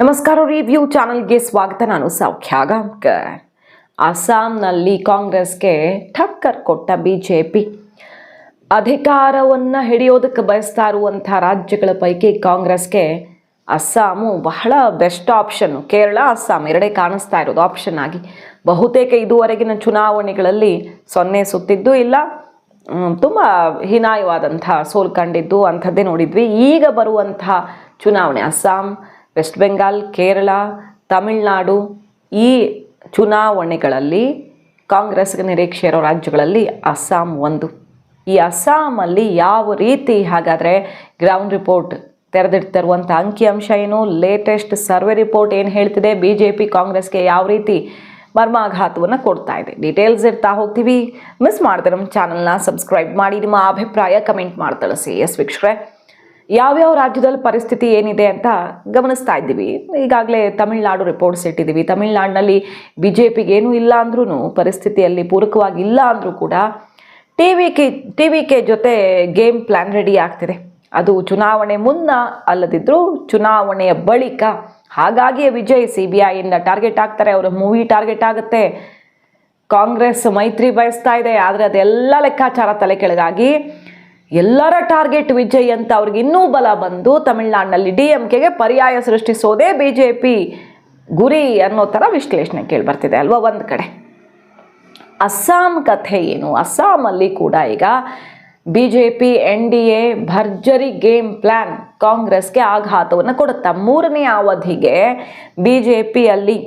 ನಮಸ್ಕಾರ ರಿವ್ಯೂ ಚಾನಲ್ಗೆ ಸ್ವಾಗತ. ನಾನು ಸೌಖ್ಯ ಗಾಂವ್ಕರ್ ಅಸ್ಸಾಂನಲ್ಲಿ ಕಾಂಗ್ರೆಸ್ಗೆ ಠಕ್ಕರ್ ಕೊಟ್ಟ ಬಿಜೆಪಿ. ಅಧಿಕಾರವನ್ನು ಹಿಡಿಯೋದಕ್ಕೆ ಬಯಸ್ತಾ ಇರುವಂಥ ರಾಜ್ಯಗಳ ಪೈಕಿ ಕಾಂಗ್ರೆಸ್ಗೆ ಅಸ್ಸಾಮು ಬಹಳ ಬೆಸ್ಟ್ ಆಪ್ಷನ್ನು, ಕೇರಳ, ಅಸ್ಸಾಂ ಎರಡೇ ಕಾಣಿಸ್ತಾ ಇರೋದು ಆಪ್ಷನ್ ಆಗಿ. ಬಹುತೇಕ ಇದುವರೆಗಿನ ಚುನಾವಣೆಗಳಲ್ಲಿ ಸೊನ್ನೆ ಸುತ್ತಿದ್ದು ಇಲ್ಲ ತುಂಬ ಹೀನಾಯವಾದಂಥ ಸೋಲು ಕಂಡಿದ್ದು ಅಂಥದ್ದೇ ನೋಡಿದ್ವಿ. ಈಗ ಬರುವಂಥ ಚುನಾವಣೆ ಅಸ್ಸಾಂ ವೆಸ್ಟ್ ಬೆಂಗಾಲ್, ಕೇರಳ, ತಮಿಳುನಾಡು ಈ ಚುನಾವಣೆಗಳಲ್ಲಿ ಕಾಂಗ್ರೆಸ್ಗೆ ನಿರೀಕ್ಷೆ ಇರೋ ರಾಜ್ಯಗಳಲ್ಲಿ ಅಸ್ಸಾಂ ಒಂದು. ಈ ಅಸ್ಸಾಮಲ್ಲಿ ಯಾವ ರೀತಿ ಹಾಗಾದರೆ ಗ್ರೌಂಡ್ ರಿಪೋರ್ಟ್ ತೆರೆದಿಡ್ತಿರುವಂಥ ಅಂಕಿಅಂಶ ಏನು? ಲೇಟೆಸ್ಟ್ ಸರ್ವೆ ರಿಪೋರ್ಟ್ ಏನು ಹೇಳ್ತಿದೆ? ಬಿ ಜೆ ಪಿ ಕಾಂಗ್ರೆಸ್ಗೆ ಯಾವ ರೀತಿ ಮರ್ಮಾಘಾತವನ್ನು ಕೊಡ್ತಾ ಇದೆ? ಡೀಟೇಲ್ಸ್ ಇರ್ತಾ ಹೋಗ್ತೀವಿ. ಮಿಸ್ ಮಾಡಿದ್ರೆ ನಮ್ಮ ಚಾನಲ್ನ ಸಬ್ಸ್ಕ್ರೈಬ್ ಮಾಡಿ, ನಿಮ್ಮ ಅಭಿಪ್ರಾಯ ಕಮೆಂಟ್ ಮಾಡಿ ಸಿ ಎಸ್ ವೀಕ್ಷಕರೇ. ಯಾವ್ಯಾವ ರಾಜ್ಯದಲ್ಲಿ ಪರಿಸ್ಥಿತಿ ಏನಿದೆ ಅಂತ ಗಮನಿಸ್ತಾ ಇದ್ದೀವಿ. ಈಗಾಗಲೇ ತಮಿಳ್ನಾಡು ರಿಪೋರ್ಟ್ಸ್ ಇಟ್ಟಿದ್ದೀವಿ. ತಮಿಳುನಾಡಿನಲ್ಲಿ ಬಿ ಜೆ ಪಿಗೆ ಏನೂ ಇಲ್ಲ ಅಂದ್ರೂ ಪರಿಸ್ಥಿತಿಯಲ್ಲಿ ಪೂರಕವಾಗಿ ಇಲ್ಲ ಅಂದರೂ ಕೂಡ T V K, T V K ಜೊತೆ ಗೇಮ್ ಪ್ಲ್ಯಾನ್ ರೆಡಿ ಆಗ್ತಿದೆ. ಅದು ಚುನಾವಣೆ ಮುನ್ನ ಅಲ್ಲದಿದ್ದರೂ ಚುನಾವಣೆಯ ಬಳಿಕ ಹಾಗಾಗಿಯೇ ವಿಜಯ್ ಸಿ ಬಿ ಐಯಿಂದ ಟಾರ್ಗೆಟ್ ಆಗ್ತಾರೆ. ಅವರ ಮೂವಿ ಟಾರ್ಗೆಟ್ ಆಗುತ್ತೆ. ಕಾಂಗ್ರೆಸ್ ಮೈತ್ರಿ ಬಯಸ್ತಾ ಇದೆ. ಆದರೆ ಅದೆಲ್ಲ ಲೆಕ್ಕಾಚಾರ ತಲೆ ಕೆಳಗಾಗಿ ಎಲ್ಲರ ಟಾರ್ಗೆಟ್ ವಿಜಯ್ ಅಂತ ಅವ್ರಿಗೆ ಇನ್ನೂ ಬಲ ಬಂದು ತಮಿಳ್ನಾಡಿನಲ್ಲಿ ಡಿ ಎಂ ಕೆಗೆ ಪರ್ಯಾಯ ಸೃಷ್ಟಿಸೋದೇ ಬಿ ಜೆ ಪಿ ಗುರಿ ಅನ್ನೋ ಥರ ವಿಶ್ಲೇಷಣೆ ಕೇಳಿಬರ್ತಿದೆ ಅಲ್ವಾ ಒಂದು ಕಡೆ? ಅಸ್ಸಾಂ ಕಥೆ ಏನು? ಅಸ್ಸಾಮಲ್ಲಿ ಕೂಡ ಈಗ B J P N D A ಭರ್ಜರಿ ಗೇಮ್ ಪ್ಲ್ಯಾನ್ ಕಾಂಗ್ರೆಸ್ಗೆ ಆಘಾತವನ್ನು ಕೊಡುತ್ತಾ, ಮೂರನೇ ಅವಧಿಗೆ ಬಿ ಜೆ ಪಿಯಲ್ಲಿ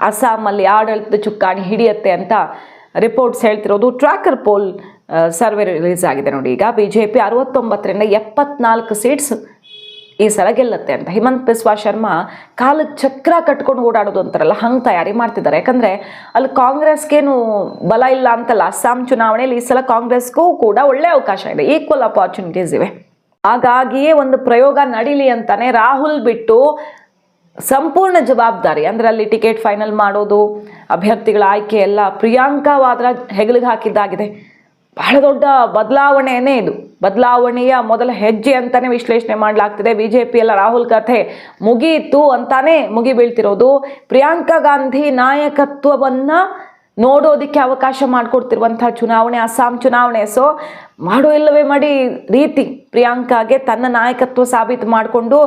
ಅಸ್ಸಾಮಲ್ಲಿ ಆಡಳಿತದ ಚುಕ್ಕಾಣಿ ಹಿಡಿಯುತ್ತೆ ಅಂತ ರಿಪೋರ್ಟ್ಸ್ ಹೇಳ್ತಿರೋದು. ಟ್ರ್ಯಾಕರ್ ಪೋಲ್ ಸರ್ವೆ ರಿಲೀಸ್ ಆಗಿದೆ ನೋಡಿ. ಈಗ ಬಿ ಜೆ ಪಿ ಅರವತ್ತೊಂಬತ್ತರಿಂದ ಎಪ್ಪತ್ನಾಲ್ಕು ಸೀಟ್ಸ್ ಈ ಸಲ ಗೆಲ್ಲತ್ತೆ ಅಂತ. ಹಿಮಂತ್ ಬಿಸ್ವಾ ಶರ್ಮಾ ಕಾಲಕ್ಕೆ ಚಕ್ರ ಕಟ್ಕೊಂಡು ಓಡಾಡೋದು ಅಂತಾರಲ್ಲ, ಹಂಗೆ ತಯಾರಿ ಮಾಡ್ತಿದ್ದಾರೆ. ಯಾಕಂದರೆ ಅಲ್ಲಿ ಕಾಂಗ್ರೆಸ್ಗೇನು ಬಲ ಇಲ್ಲ ಅಂತಲ್ಲ, ಅಸ್ಸಾಂ ಚುನಾವಣೆಯಲ್ಲಿ ಈ ಸಲ ಕಾಂಗ್ರೆಸ್ಗೂ ಕೂಡ ಒಳ್ಳೆ ಅವಕಾಶ ಇದೆ. ಈಕ್ವಲ್ ಅಪಾರ್ಚುನಿಟೀಸ್ ಇವೆ. ಹಾಗಾಗಿಯೇ ಒಂದು ಪ್ರಯೋಗ ನಡೀಲಿ ಅಂತಾನೆ ರಾಹುಲ್ ಬಿಟ್ಟು ಸಂಪೂರ್ಣ ಜವಾಬ್ದಾರಿ, ಅಂದರೆ ಅಲ್ಲಿ ಟಿಕೆಟ್ ಫೈನಲ್ ಮಾಡೋದು, ಅಭ್ಯರ್ಥಿಗಳ ಆಯ್ಕೆ ಎಲ್ಲ ಪ್ರಿಯಾಂಕಾ ವಾದ್ರಾ ಹೆಗಲಿಗೆ ಹಾಕಿದ್ದಾಗಿದೆ. ಬಹಳ ದೊಡ್ಡ ಬದಲಾವಣೆಯೇ ಇದು. ಬದಲಾವಣೆಯ ಮೊದಲ ಹೆಜ್ಜೆ ಅಂತಾನೆ ವಿಶ್ಲೇಷಣೆ ಮಾಡಲಾಗ್ತಿದೆ. ಬಿ ಜೆ ಪಿಯಲ್ಲ ರಾಹುಲ್ ಕಥೆ ಮುಗಿಯಿತು ಅಂತಾನೆ ಮುಗಿಬೀಳ್ತಿರೋದು. ಪ್ರಿಯಾಂಕಾ ಗಾಂಧಿ ನಾಯಕತ್ವವನ್ನು ನೋಡೋದಕ್ಕೆ ಅವಕಾಶ ಮಾಡಿಕೊಡ್ತಿರುವಂಥ ಚುನಾವಣೆ, ಅಸ್ಸಾಂ ಚುನಾವಣೆ. ಸೊ ಮಾಡೋ ಇಲ್ಲವೇ ಮಾಡಿ ರೀತಿ ಪ್ರಿಯಾಂಕಾಗೆ ತನ್ನ ನಾಯಕತ್ವ ಸಾಬೀತು ಮಾಡಿಕೊಂಡು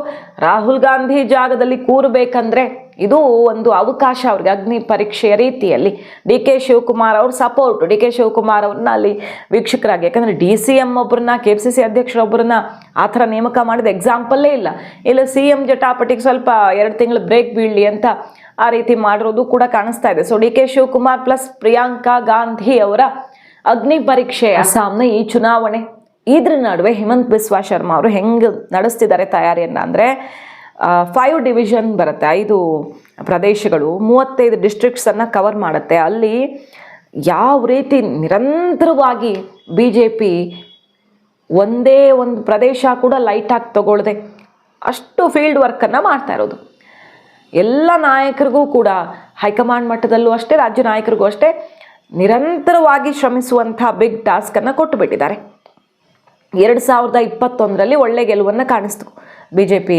ರಾಹುಲ್ ಗಾಂಧಿ ಜಾಗದಲ್ಲಿ ಕೂರಬೇಕಂದ್ರೆ ಇದು ಒಂದು ಅವಕಾಶ ಅವ್ರಿಗೆ ಅಗ್ನಿ ಪರೀಕ್ಷೆಯ ರೀತಿಯಲ್ಲಿ. ಡಿ ಕೆ ಶಿವಕುಮಾರ್ ಅವ್ರ ಸಪೋರ್ಟ್ ಡಿ ಕೆ ಶಿವಕುಮಾರ್ ಅವ್ರನ್ನ ಅಲ್ಲಿ ವೀಕ್ಷಕರಾಗಿ, ಯಾಕಂದರೆ ಡಿ ಸಿ ಎಂ ಒಬ್ಬರನ್ನ ಕೆ ಪಿ ಸಿ ಸಿ ಅಧ್ಯಕ್ಷರೊಬ್ಬರನ್ನ ಆ ಥರ ನೇಮಕ ಮಾಡಿದ ಎಕ್ಸಾಂಪಲ್ಲೇ ಇಲ್ಲ. ಇಲ್ಲ, ಸಿ ಎಂ ಜಟಾಪಟಿಗೆ ಸ್ವಲ್ಪ ಎರಡು ತಿಂಗಳು ಬ್ರೇಕ್ ಬೀಳಲಿ ಅಂತ ಆ ರೀತಿ ಮಾಡಿರೋದು ಕೂಡ ಕಾಣಿಸ್ತಾ ಇದೆ. So D K Shivakumar plus Priyanka Gandhi ಅವರ ಅಗ್ನಿ ಪರೀಕ್ಷೆ ಅಸ್ಸಾಂನ ಈ ಚುನಾವಣೆ ಇದ್ರ ನಡುವೆ ಹಿಮಂತ್ ಬಿಸ್ವಾ ಶರ್ಮಾ ಅವರು ಹೆಂಗೆ ನಡೆಸ್ತಿದ್ದಾರೆ ತಯಾರಿಯನ್ನ ಅಂದರೆ ಫೈವ್ ಡಿವಿಷನ್ ಬರುತ್ತೆ, ಐದು ಪ್ರದೇಶಗಳು, ಮೂವತ್ತೈದು ಡಿಸ್ಟ್ರಿಕ್ಟ್ಸನ್ನು ಕವರ್ ಮಾಡುತ್ತೆ. ಅಲ್ಲಿ ಯಾವ ರೀತಿ ನಿರಂತರವಾಗಿ ಬಿ ಜೆ ಪಿ ಒಂದೇ ಒಂದು ಪ್ರದೇಶ ಕೂಡ ಲೈಟಾಗಿ ತಗೊಳ್ಳದೆ ಅಷ್ಟು ಫೀಲ್ಡ್ ವರ್ಕನ್ನು ಮಾಡ್ತಾ ಇರೋದು. ಎಲ್ಲ ನಾಯಕರಿಗೂ ಕೂಡ ಹೈಕಮಾಂಡ್ ಮಟ್ಟದಲ್ಲೂ ಅಷ್ಟೇ, ರಾಜ್ಯ ನಾಯಕರಿಗೂ ಅಷ್ಟೇ ನಿರಂತರವಾಗಿ ಶ್ರಮಿಸುವಂಥ ಬಿಗ್ ಟಾಸ್ಕನ್ನು ಕೊಟ್ಟು ಬಿಟ್ಟಿದ್ದಾರೆ. ಎರಡು ಸಾವಿರದ ಇಪ್ಪತ್ತೊಂದರಲ್ಲಿ ಒಳ್ಳೆ ಗೆಲುವನ್ನು ಕಾಣಿಸ್ತು. ಬಿ ಜೆ ಪಿ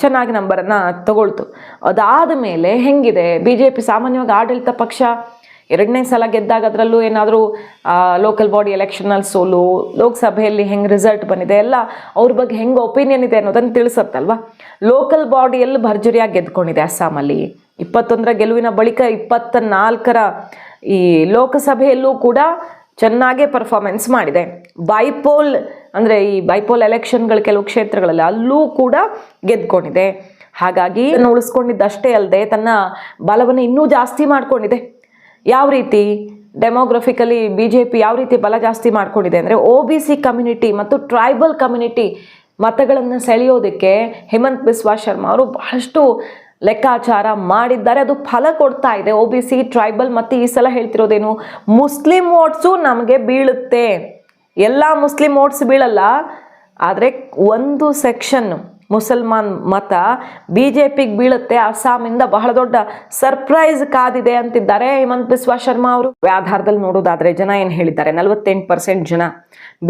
ಚೆನ್ನಾಗಿ ನಂಬರನ್ನು ತಗೊಳ್ತು. ಅದಾದ ಮೇಲೆ ಹೆಂಗಿದೆ? ಬಿ ಜೆ ಪಿ ಸಾಮಾನ್ಯವಾಗಿ ಆಡಳಿತ ಪಕ್ಷ ಎರಡನೇ ಸಲ ಗೆದ್ದಾಗ ಅದರಲ್ಲೂ ಏನಾದರೂ ಲೋಕಲ್ ಬಾಡಿ ಎಲೆಕ್ಷನಲ್ಲಿ ಸೋಲು, ಲೋಕಸಭೆಯಲ್ಲಿ ಹೆಂಗೆ ರಿಸಲ್ಟ್ ಬಂದಿದೆ, ಎಲ್ಲ ಅವ್ರ ಬಗ್ಗೆ ಹೆಂಗೆ ಒಪಿನಿಯನ್ ಇದೆ ಅನ್ನೋದನ್ನು ತಿಳಿಸತ್ತಲ್ವ? ಲೋಕಲ್ ಬಾಡಿಯಲ್ಲಿ ಭರ್ಜರಿಯಾಗಿ ಗೆದ್ಕೊಂಡಿದೆ ಅಸ್ಸಾಮಲ್ಲಿ? ಇಪ್ಪತ್ತೊಂದರ ಗೆಲುವಿನ ಬಳಿಕ ಇಪ್ಪತ್ತ ನಾಲ್ಕರ ಈ ಲೋಕಸಭೆಯಲ್ಲೂ ಕೂಡ ಚೆನ್ನಾಗೇ ಪರ್ಫಾರ್ಮೆನ್ಸ್ ಮಾಡಿದೆ. ಬೈಪೋಲ್ ಅಂದರೆ ಈ ಬೈಪೋಲ್ ಎಲೆಕ್ಷನ್ಗಳು ಕೆಲವು ಕ್ಷೇತ್ರಗಳಲ್ಲಿ ಅಲ್ಲೂ ಕೂಡ ಗೆದ್ಕೊಂಡಿದೆ. ಹಾಗಾಗಿ ಉಳಿಸ್ಕೊಂಡಿದ್ದಷ್ಟೇ ಅಲ್ಲದೆ ತನ್ನ ಬಲವನ್ನು ಇನ್ನೂ ಜಾಸ್ತಿ ಮಾಡ್ಕೊಂಡಿದೆ. ಯಾವ ರೀತಿ ಡೆಮೋಗ್ರಫಿಕಲಿ ಬಿ ಜೆ ಪಿ ಯಾವ ರೀತಿ ಬಲ ಜಾಸ್ತಿ ಮಾಡಿಕೊಂಡಿದೆ ಅಂದರೆ ಒ ಬಿ ಸಿ ಕಮ್ಯುನಿಟಿ ಮತ್ತು ಟ್ರೈಬಲ್ ಕಮ್ಯುನಿಟಿ ಮತಗಳನ್ನು ಸೆಳೆಯೋದಕ್ಕೆ ಹೇಮಂತ್ ಬಿಸ್ವಾ ಶರ್ಮಾ ಅವರು ಬಹಳಷ್ಟು ಲೆಕ್ಕಾಚಾರ ಮಾಡಿದ್ದಾರೆ. ಅದು ಫಲ ಕೊಡ್ತಾ ಇದೆ ಒ ಬಿ ಸಿ ಟ್ರೈಬಲ್ ಮತ್ತು ಈ ಸಲ ಹೇಳ್ತಿರೋದೇನು ಮುಸ್ಲಿಂ ವೋಟ್ಸು ನಮಗೆ ಬೀಳುತ್ತೆ. ಎಲ್ಲ ಮುಸ್ಲಿಂ ವೋಟ್ಸ್ ಬೀಳಲ್ಲ, ಆದರೆ ಒಂದು ಸೆಕ್ಷನ್ ಮುಸಲ್ಮಾನ್ ಮತ ಬಿ ಜೆ ಪಿಗೆ ಬೀಳುತ್ತೆ. ಅಸ್ಸಾಮಿಂದ ಬಹಳ ದೊಡ್ಡ ಸರ್ಪ್ರೈಸ್ ಕಾದಿದೆ ಅಂತಿದ್ದಾರೆ ಹಿಮಂತ್ ಬಿಸ್ವಾ ಶರ್ಮಾ ಅವರು. ಆಧಾರದಲ್ಲಿ ನೋಡೋದಾದ್ರೆ ಜನ ಏನು ಹೇಳಿದ್ದಾರೆ? ನಲವತ್ತೆಂಟು ಪರ್ಸೆಂಟ್ ಜನ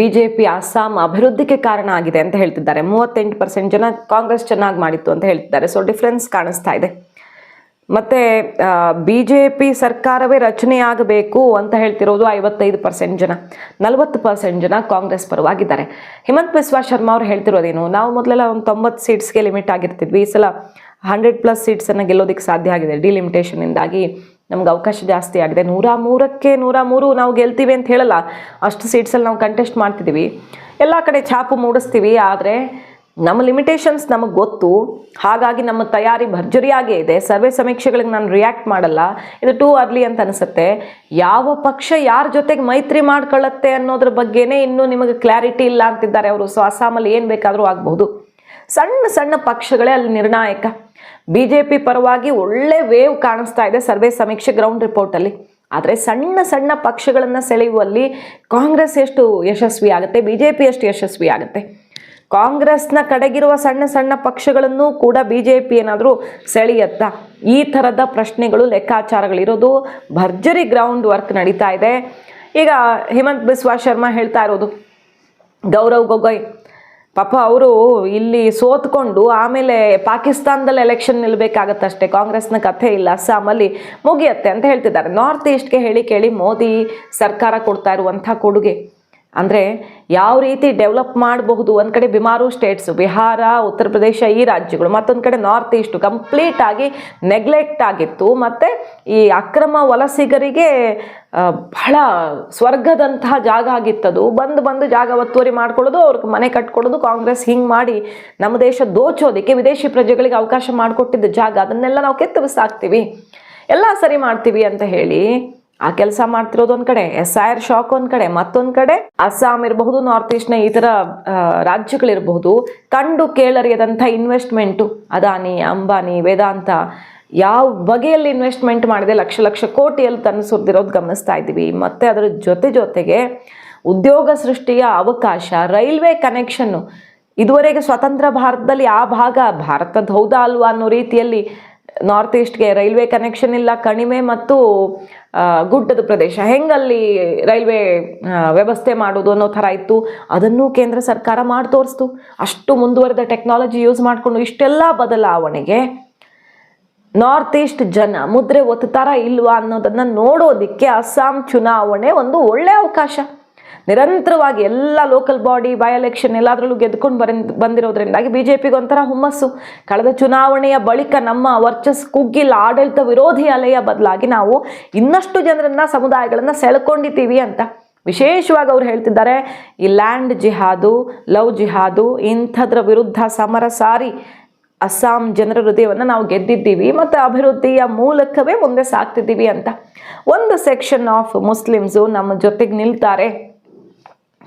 ಬಿ ಜೆ ಪಿ ಅಸ್ಸಾಂ ಅಭಿವೃದ್ಧಿಗೆ ಕಾರಣ ಆಗಿದೆ ಅಂತ ಹೇಳ್ತಿದ್ದಾರೆ. ಮೂವತ್ತೆಂಟು ಪರ್ಸೆಂಟ್ ಜನ ಕಾಂಗ್ರೆಸ್ ಚೆನ್ನಾಗಿ ಮಾಡಿತ್ತು ಅಂತ ಹೇಳ್ತಿದ್ದಾರೆ. ಸೊ ಡಿಫ್ರೆನ್ಸ್ ಕಾಣಿಸ್ತಾ ಇದೆ. ಮತ್ತೆ ಬಿ ಜೆ ಪಿ ಸರ್ಕಾರವೇ ರಚನೆಯಾಗಬೇಕು ಅಂತ ಹೇಳ್ತಿರೋದು ಐವತ್ತೈದು ಪರ್ಸೆಂಟ್ ಜನ. ನಲವತ್ತು ಪರ್ಸೆಂಟ್ ಜನ ಕಾಂಗ್ರೆಸ್ ಪರವಾಗಿದ್ದಾರೆ. ಹಿಮಂತ್ ಬಿಸ್ವಾ ಶರ್ಮಾ ಅವ್ರು ಹೇಳ್ತಿರೋದೇನು, ನಾವು ಮೊದಲೆಲ್ಲ ಒಂದು ತೊಂಬತ್ತು ಸೀಟ್ಸ್ಗೆ ಲಿಮಿಟ್ ಆಗಿರ್ತಿದ್ವಿ, ಈ ಸಲ ಹಂಡ್ರೆಡ್ ಪ್ಲಸ್ ಸೀಟ್ಸನ್ನು ಗೆಲ್ಲೋದಕ್ಕೆ ಸಾಧ್ಯ ಆಗಿದೆ. ಡಿಲಿಮಿಟೇಷನಿಂದಾಗಿ ನಮ್ಗೆ ಅವಕಾಶ ಜಾಸ್ತಿ ಆಗಿದೆ. ನೂರ ಮೂರಕ್ಕೆ ನೂರ ಮೂರು ನಾವು ಗೆಲ್ತೀವಿ ಅಂತ ಹೇಳಲ್ಲ, ಅಷ್ಟು ಸೀಟ್ಸಲ್ಲಿ ನಾವು ಕಂಟೆಸ್ಟ್ ಮಾಡ್ತಿದ್ದೀವಿ. ಎಲ್ಲ ಕಡೆ ಛಾಪು ಮೂಡಿಸ್ತೀವಿ, ಆದರೆ ನಮ್ಮ ಲಿಮಿಟೇಷನ್ಸ್ ನಮಗೆ ಗೊತ್ತು. ಹಾಗಾಗಿ ನಮ್ಮ ತಯಾರಿ ಭರ್ಜರಿಯಾಗೇ ಇದೆ. ಸರ್ವೆ ಸಮೀಕ್ಷೆಗಳಿಗೆ ನಾನು ರಿಯಾಕ್ಟ್ ಮಾಡಲ್ಲ. ಇದು ಟೂ ಅರ್ಲಿ ಅಂತ ಅನಿಸುತ್ತೆ. ಯಾವ ಪಕ್ಷ ಯಾರ ಜೊತೆಗೆ ಮೈತ್ರಿ ಮಾಡ್ಕೊಳ್ಳುತ್ತೆ ಅನ್ನೋದ್ರ ಬಗ್ಗೆನೇ ಇನ್ನೂ ನಿಮಗೆ ಕ್ಲಾರಿಟಿ ಇಲ್ಲ ಅಂತಿದ್ದಾರೆ ಅವರು. ಸೊ ಅಸ್ಸಾಮಲ್ಲಿ ಏನು ಬೇಕಾದರೂ ಆಗಬಹುದು ಸಣ್ಣ ಸಣ್ಣ ಪಕ್ಷಗಳೇ ಅಲ್ಲಿ ನಿರ್ಣಾಯಕ. ಬಿ ಜೆ ಪಿ ಪರವಾಗಿ ಒಳ್ಳೆ ವೇವ್ ಕಾಣಿಸ್ತಾ ಇದೆ ಸರ್ವೆ ಸಮೀಕ್ಷೆ ಗ್ರೌಂಡ್ ರಿಪೋರ್ಟಲ್ಲಿ ಆದರೆ ಸಣ್ಣ ಸಣ್ಣ ಪಕ್ಷಗಳನ್ನು ಸೆಳೆಯುವಲ್ಲಿ ಕಾಂಗ್ರೆಸ್ ಎಷ್ಟು ಯಶಸ್ವಿ ಆಗುತ್ತೆ? ಬಿ ಜೆ ಪಿ ಎಷ್ಟು ಯಶಸ್ವಿ ಆಗುತ್ತೆ? ಕಾಂಗ್ರೆಸ್ನ ಕಡೆಗಿರುವ ಸಣ್ಣ ಸಣ್ಣ ಪಕ್ಷಗಳನ್ನು ಕೂಡ ಬಿ ಜೆ ಪಿ ಏನಾದರೂ ಸೆಳೆಯತ್ತಾ? ಈ ಥರದ ಪ್ರಶ್ನೆಗಳು, ಲೆಕ್ಕಾಚಾರಗಳಿರೋದು ಭರ್ಜರಿ ಗ್ರೌಂಡ್ ವರ್ಕ್ ನಡೀತಾ ಇದೆ. ಈಗ ಹಿಮಂತ್ ಬಿಸ್ವಾ ಶರ್ಮಾ ಹೇಳ್ತಾ ಇರೋದು, ಗೌರವ್ ಗೊಗೊಯ್, ಪಾಪ ಅವರು ಇಲ್ಲಿ ಸೋತ್ಕೊಂಡು ಆಮೇಲೆ ಪಾಕಿಸ್ತಾನದಲ್ಲಿ ಎಲೆಕ್ಷನ್ ನಿಲ್ಲಬೇಕಾಗತ್ತಷ್ಟೇ ಕಾಂಗ್ರೆಸ್ನ ಕಥೆ ಇಲ್ಲ ಅಸ್ಸಾಮಲ್ಲಿ ಮುಗಿಯತ್ತೆ ಅಂತ ಹೇಳ್ತಿದ್ದಾರೆ. ನಾರ್ತ್ ಈಸ್ಟ್ಗೆ ಹೇಳಿ ಕೇಳಿ ಮೋದಿ ಸರ್ಕಾರ ಕೊಡ್ತಾ ಇರುವಂಥ ಕೊಡುಗೆ. ಅಂದರೆ ಯಾವ ರೀತಿ ಡೆವಲಪ್ ಮಾಡಬಹುದು? ಒಂದು ಕಡೆ ಬಿಮಾರು ಸ್ಟೇಟ್ಸು ಬಿಹಾರ, ಉತ್ತರ ಪ್ರದೇಶ ಈ ರಾಜ್ಯಗಳು, ಮತ್ತೊಂದು ಕಡೆ ನಾರ್ತ್ ಈಸ್ಟು ಕಂಪ್ಲೀಟ್ ಆಗಿ ನೆಗ್ಲೆಕ್ಟ್ ಆಗಿತ್ತು. ಮತ್ತು ಈ ಅಕ್ರಮ ವಲಸಿಗರಿಗೆ ಬಹಳ ಸ್ವರ್ಗದಂತಹ ಜಾಗ ಆಗಿತ್ತದು. ಬಂದು ಬಂದು ಜಾಗ ಒತ್ತುವರಿ ಮಾಡ್ಕೊಳ್ಳೋದು, ಅವ್ರಿಗೆ ಮನೆ ಕಟ್ಕೊಡೋದು ಕಾಂಗ್ರೆಸ್ ಹಿಂಗೆ ಮಾಡಿ ನಮ್ಮ ದೇಶ ದೋಚೋದಕ್ಕೆ ವಿದೇಶಿ ಪ್ರಜೆಗಳಿಗೆ ಅವಕಾಶ ಮಾಡಿಕೊಟ್ಟಿದ್ದ ಜಾಗ. ಅದನ್ನೆಲ್ಲ ನಾವು ಕೆತ್ತುವಿಸಾಕ್ತೀವಿ ಎಲ್ಲ ಸರಿ ಮಾಡ್ತೀವಿ ಅಂತ ಹೇಳಿ ಆ ಕೆಲಸ ಮಾಡ್ತಿರೋದು ಒಂದ್ ಕಡೆ ಎಸ್ ಐ ಆರ್ ಶಾಕ್ ಒಂದ್ ಕಡೆ, ಮತ್ತೊಂದ್ ಕಡೆ ಅಸ್ಸಾಂ ಇರಬಹುದು ನಾರ್ತ್ ಈಸ್ಟ್ನ ಈ ತರ ರಾಜ್ಯಗಳಿರಬಹುದು, ಕಂಡು ಕೇಳರಿಯದಂಥ ಇನ್ವೆಸ್ಟ್ಮೆಂಟು ಅದಾನಿ, ಅಂಬಾನಿ, ವೇದಾಂತ, ಯಾವ ಬಗೆಯಲ್ಲಿ ಇನ್ವೆಸ್ಟ್ಮೆಂಟ್ ಮಾಡಿದೆ ಲಕ್ಷ ಲಕ್ಷ ಕೋಟಿಯಲ್ಲಿ ತನ್ನ ಸುರಿದಿರೋದು ಗಮನಿಸ್ತಾ ಇದ್ದೀವಿ. ಮತ್ತು ಅದರ ಜೊತೆ ಜೊತೆಗೆ ಉದ್ಯೋಗ ಸೃಷ್ಟಿಯ ಅವಕಾಶ, ರೈಲ್ವೆ ಕನೆಕ್ಷನ್ನು ಇದುವರೆಗೆ ಸ್ವತಂತ್ರ ಭಾರತದಲ್ಲಿ ಆ ಭಾಗ, ಭಾರತದ ಹೌದಾ ಅಲ್ವಾ ಅನ್ನೋ ರೀತಿಯಲ್ಲಿ ನಾರ್ತ್ ಈಸ್ಟ್ಗೆ ರೈಲ್ವೆ ಕನೆಕ್ಷನ್ ಇಲ್ಲ, ಕಣಿವೆ ಮತ್ತು ಗುಡ್ಡದ ಪ್ರದೇಶ. ಹೆಂಗಲ್ಲಿ ರೈಲ್ವೆ ವ್ಯವಸ್ಥೆ ಮಾಡೋದು ಅನ್ನೋ ಥರ ಇತ್ತು. ಅದನ್ನು ಕೇಂದ್ರ ಸರ್ಕಾರ ಮಾಡಿ ತೋರಿಸ್ತು. ಅಷ್ಟು ಮುಂದುವರೆದ ಟೆಕ್ನಾಲಜಿ ಯೂಸ್ ಮಾಡಿಕೊಂಡು ಇಷ್ಟೆಲ್ಲ ಬದಲಾವಣೆಗೆ ನಾರ್ತ್ ಈಸ್ಟ್ ಜನ ಮುದ್ರೆ ಒತ್ತುತ್ತಾರಾ ಇಲ್ವಾ ಅನ್ನೋದನ್ನು ನೋಡೋದಕ್ಕೆ ಅಸ್ಸಾಂ ಚುನಾವಣೆ ಒಂದು ಒಳ್ಳೆಯ ಅವಕಾಶ. ನಿರಂತರವಾಗಿ ಎಲ್ಲ ಲೋಕಲ್ ಬಾಡಿ ಬೈ ಎಲೆಕ್ಷನ್ ಎಲ್ಲದರಲ್ಲೂ ಗೆದ್ಕೊಂಡು ಬರ ಬಂದಿರೋದ್ರಿಂದಾಗಿ ಬಿ ಜೆ ಪಿಗೆ ಒಂಥರ ಹುಮ್ಮಸ್ಸು. ಕಳೆದ ಚುನಾವಣೆಯ ಬಳಿಕ ನಮ್ಮ ವರ್ಚಸ್ ಕುಗ್ಗಿಲ್ಲ ಆಡಳಿತ ವಿರೋಧಿ ಅಲೆಯ ಬದಲಾಗಿ ನಾವು ಇನ್ನಷ್ಟು ಜನರನ್ನ, ಸಮುದಾಯಗಳನ್ನು ಸೆಳ್ಕೊಂಡಿದ್ದೀವಿ ಅಂತ ವಿಶೇಷವಾಗಿ ಅವ್ರು ಹೇಳ್ತಿದ್ದಾರೆ. ಈ ಲ್ಯಾಂಡ್ ಜಿಹಾದು, ಲವ್ ಜಿಹಾದು, ಇಂಥದ್ರ ವಿರುದ್ಧ ಸಮರ ಸಾರಿ ಅಸ್ಸಾಂ ಜನರ ಹೃದಯವನ್ನು ನಾವು ಗೆದ್ದಿದ್ದೀವಿ ಮತ್ತು ಅಭಿವೃದ್ಧಿಯ ಮೂಲಕವೇ ಮುಂದೆ ಸಾಕ್ತಿದ್ದೀವಿ ಅಂತ. ಒಂದು ಸೆಕ್ಷನ್ ಆಫ್ ಮುಸ್ಲಿಮ್ಸು ನಮ್ಮ ಜೊತೆಗೆ ನಿಲ್ತಾರೆ.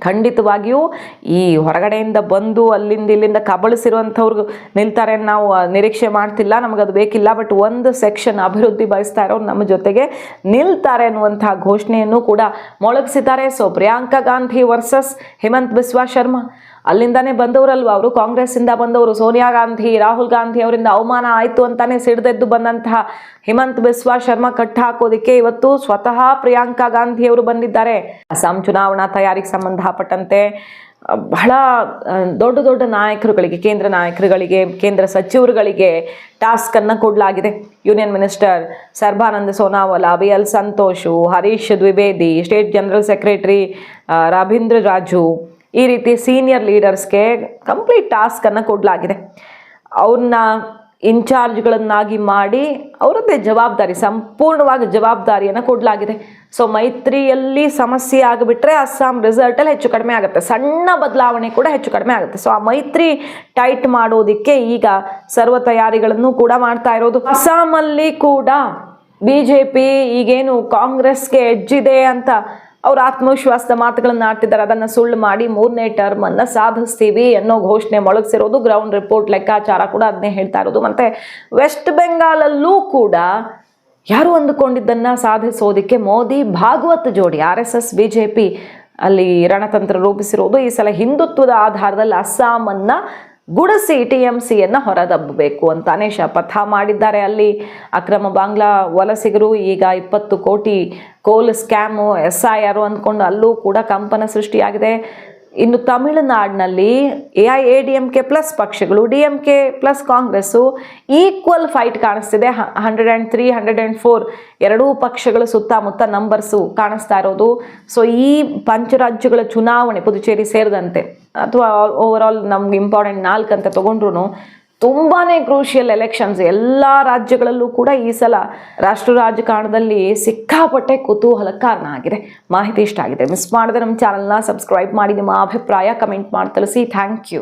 ಖಂಡಿತವಾಗಿಯೂ ಈ ಹೊರಗಡೆಯಿಂದ ಬಂದು ಅಲ್ಲಿಂದ ಇಲ್ಲಿಂದ ಕಬಳಿಸಿರುವಂಥವ್ರಿಗೂ ನಿಲ್ತಾರೆ ನಾವು ನಿರೀಕ್ಷೆ ಮಾಡ್ತಿಲ್ಲ. ನಮಗದು ಬೇಕಿಲ್ಲ. ಬಟ್ ಒಂದು ಸೆಕ್ಷನ್ ಅಭಿವೃದ್ಧಿ ಬಯಸ್ತಾ ಇರೋರು ನಮ್ಮ ಜೊತೆಗೆ ನಿಲ್ತಾರೆ ಅನ್ನುವಂಥ ಘೋಷಣೆಯನ್ನು ಕೂಡ ಮೊಳಗಿಸಿದ್ದಾರೆ. So Priyanka Gandhi versus Himanta Biswa Sharma. ಅಲ್ಲಿಂದಾನೇ ಬಂದವರಲ್ವ ಅವರು? ಕಾಂಗ್ರೆಸ್ಸಿಂದ ಬಂದವರು ಸೋನಿಯಾ ಗಾಂಧಿ, ರಾಹುಲ್ ಗಾಂಧಿ ಅವರಿಂದ ಅವಮಾನ ಆಯಿತು ಅಂತಾನೆ ಸಿಡ್ದೆದ್ದು ಬಂದಂತಹ ಹಿಮಂತ್ ಬಿಸ್ವಾ ಶರ್ಮಾ ಕಟ್ ಹಾಕೋದಿಕ್ಕೆ ಇವತ್ತು ಸ್ವತಃ ಪ್ರಿಯಾಂಕಾ ಗಾಂಧಿ ಅವರು ಬಂದಿದ್ದಾರೆ. ಅಸ್ಸಾಂ ಚುನಾವಣಾ ತಯಾರಿಗೆ ಸಂಬಂಧಪಟ್ಟಂತೆ ಬಹಳ ದೊಡ್ಡ ದೊಡ್ಡ ನಾಯಕರುಗಳಿಗೆ, ಕೇಂದ್ರ ನಾಯಕರುಗಳಿಗೆ, ಕೇಂದ್ರ ಸಚಿವರುಗಳಿಗೆ ಟಾಸ್ಕನ್ನು ಕೊಡಲಾಗಿದೆ. Union minister Sarbananda Sonowal, B L Santosh, Harish Dwivedi, state general secretary Ravindra Raju ಈ ರೀತಿ ಸೀನಿಯರ್ ಲೀಡರ್ಸ್ಗೆ ಕಂಪ್ಲೀಟ್ ಟಾಸ್ಕನ್ನು ಕೊಡಲಾಗಿದೆ. ಅವ್ರನ್ನ ಇನ್ಚಾರ್ಜ್ಗಳನ್ನಾಗಿ ಮಾಡಿ ಅವರದ್ದೇ ಜವಾಬ್ದಾರಿ, ಸಂಪೂರ್ಣವಾಗಿ ಜವಾಬ್ದಾರಿಯನ್ನು ಕೊಡಲಾಗಿದೆ. ಸೊ ಮೈತ್ರಿಯಲ್ಲಿ ಸಮಸ್ಯೆ ಆಗಿಬಿಟ್ರೆ ಅಸ್ಸಾಂ ರಿಸಲ್ಟಲ್ಲಿ ಹೆಚ್ಚು ಕಡಿಮೆ ಆಗುತ್ತೆ. ಸಣ್ಣ ಬದಲಾವಣೆ ಕೂಡ ಹೆಚ್ಚು ಕಡಿಮೆ ಆಗುತ್ತೆ. ಸೊ ಆ ಮೈತ್ರಿ ಟೈಟ್ ಮಾಡೋದಕ್ಕೆ ಈಗ ಸರ್ವ ತಯಾರಿಗಳನ್ನು ಕೂಡ ಮಾಡ್ತಾ ಇರೋದು. ಅಸ್ಸಾಮಲ್ಲಿ ಕೂಡ ಬಿ ಜೆ ಪಿ ಈಗೇನು ಕಾಂಗ್ರೆಸ್ಗೆ ಹೆಜ್ಜಿದೆ ಅಂತ ಅವ್ರ ಆತ್ಮವಿಶ್ವಾಸದ ಮಾತುಗಳನ್ನು ಆಡ್ತಿದ್ದಾರೆ. ಅದನ್ನು ಸುಳ್ಳು ಮಾಡಿ ಮೂರನೇ ಟರ್ಮ್ ಅನ್ನ ಸಾಧಿಸ್ತೀವಿ ಅನ್ನೋ ಘೋಷಣೆ ಮೊಳಗಿಸಿರೋದು ಗ್ರೌಂಡ್ ರಿಪೋರ್ಟ್ ಲೆಕ್ಕಾಚಾರ ಕೂಡ ಅದನ್ನೇ ಹೇಳ್ತಾ ಇರೋದು. ಮತ್ತೆ ವೆಸ್ಟ್ ಬೆಂಗಾಲಲ್ಲೂ ಕೂಡ ಯಾರು ಅಂದುಕೊಂಡಿದ್ದನ್ನ ಸಾಧಿಸೋದಿಕ್ಕೆ ಮೋದಿ, ಭಾಗವತ್ ಜೋಡಿ ಆರ್ ಎಸ್ ಎಸ್ ಬಿ ಅಲ್ಲಿ ರಣತಂತ್ರ ರೂಪಿಸಿರೋದು. ಈ ಸಲ ಹಿಂದುತ್ವದ ಆಧಾರದಲ್ಲಿ ಅಸ್ಸಾಮನ್ನ ಗುಡಿಸಿ ಟಿ ಎಂ ಸಿಯನ್ನು ಹೊರದಬ್ಬಬೇಕು ಅಂತಾನೆ ಶಪಥ ಮಾಡಿದ್ದಾರೆ ಅಲ್ಲಿ. ಅಕ್ರಮ ಬಾಂಗ್ಲಾ ವಲಸಿಗರು ಈಗ ಇಪ್ಪತ್ತು ಕೋಟಿ ಕೋಲ್ ಸ್ಕ್ಯಾಮು ಎಸ್ ಐ ಆರು ಅಂದ್ಕೊಂಡು ಅಲ್ಲೂ ಕೂಡ ಕಂಪನ ಸೃಷ್ಟಿಯಾಗಿದೆ. ಇನ್ನು ತಮಿಳುನಾಡಿನಲ್ಲಿ A I, A D M K plus ಪಕ್ಷಗಳು, D M K plus Congress equal fight ಕಾಣಿಸ್ತಿದೆ. Hundred and three hundred and four ಎರಡೂ ಪಕ್ಷಗಳ ಸುತ್ತಮುತ್ತ ನಂಬರ್ಸು ಕಾಣಿಸ್ತಾ ಇರೋದು. ಸೊ ಈ ಪಂಚರಾಜ್ಯಗಳ ಚುನಾವಣೆ ಪುದುಚೇರಿ ಸೇರಿದಂತೆ, ಅಥವಾ ಓವರ್ ಆಲ್ ನಮ್ಗೆ ಇಂಪಾರ್ಟೆಂಟ್ ನಾಲ್ಕು ಅಂತ ತೊಗೊಂಡ್ರು ತುಂಬಾ ಕ್ರೂಷಿಯಲ್ ಎಲೆಕ್ಷನ್ಸ್ ಎಲ್ಲ ರಾಜ್ಯಗಳಲ್ಲೂ ಕೂಡ ಈ ಸಲ ರಾಷ್ಟ್ರ ರಾಜಕಾರಣದಲ್ಲಿ ಸಿಕ್ಕಾಪಟ್ಟೆ ಕುತೂಹಲ ಕಾರಣ ಆಗಿದೆ ಮಾಹಿತಿ ಇಷ್ಟ ಆಗಿದೆ. ಮಿಸ್ ಮಾಡಿದ್ರೆ ನಮ್ಮ ಚಾನಲ್ನ ಸಬ್ಸ್ಕ್ರೈಬ್ ಮಾಡಿ, ನಿಮ್ಮ ಅಭಿಪ್ರಾಯ ಕಮೆಂಟ್ ಮಾಡಿ, ತಿಳಿಸಿ. Thank you